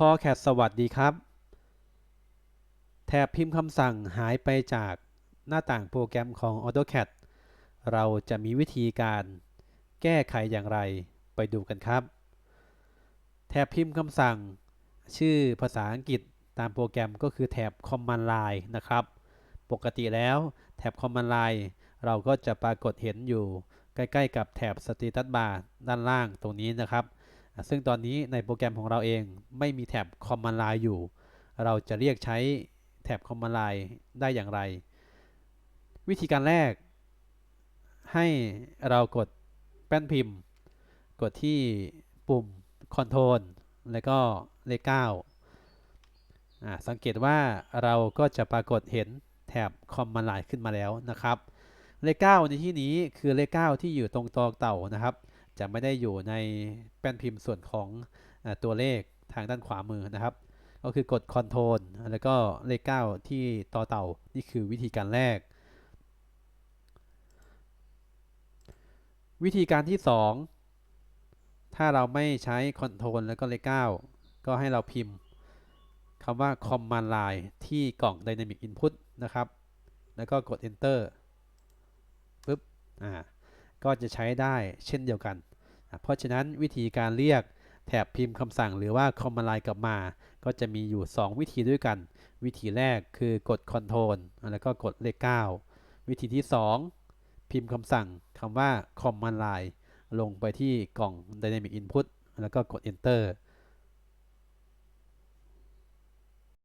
คอแคทสวัสดีครับ แถบพิมพ์คำสั่งหายไปจากหน้าต่างโปรแกรมของ AutoCAD เราจะมีวิธีการแก้ไขอย่างไรไปดูกันครับ แถบพิมพ์คำสั่ง ชื่อภาษาอังกฤษตามโปรแกรมก็คือแถบ Command Line นะครับ ปกติแล้วแถบ Command Line เราก็จะปรากฏเห็นอยู่ใกล้ ๆ กับแถบ Status Bar ด้านล่างตรงนี้นะครับ ซึ่งตอนนี้ในโปรแกรมของเราเองไม่มีแถบ Command Line อยู่ เราจะเรียกใช้แถบ Command Line ได้อย่างไร วิธีการแรก ให้เรากดแป้นพิมพ์ กดที่ปุ่ม Ctrl แล้วก็เลข9อ่าสังเกตว่าเราก็จะปรากฏเห็นแถบ Command Line ขึ้นมาแล้วนะครับ เลข9ในที่นี้คือเลข9ที่อยู่ตรงตอเต่านะครับ จะไม่ได้อยู่ในแป้นพิมพ์ส่วนของอตัวเลขทางด้านขวามือนะครับ ก็คือกด Ctrl แล้วก็เลข 9 ที่ต่อเต่า นี่คือวิธีการแรก วิธีการที่ 2 ถ้าเราไม่ใช้ Ctrl แล้วก็เลข 9 ก็ให้เราพิมพ์คำว่า Command Line ที่กล่อง Dynamic Input นะครับ แล้วก็กด Enter ปึ๊บ อ่า ก็จะใช้ได้เช่นเดียวกัน เพราะฉะนั้นวิธีการเรียกแถบพิมพ์คำสั่งหรือว่า Command Line กลับมา ก็จะมีอยู่ 2 วิธีด้วยกัน วิธีแรกคือกด Ctrl แล้วก็กดเลข 9 วิธีที่ 2 พิมพ์คำสั่งคำว่า Command Line ลงไปที่กล่อง Dynamic Input แล้วก็กด Enter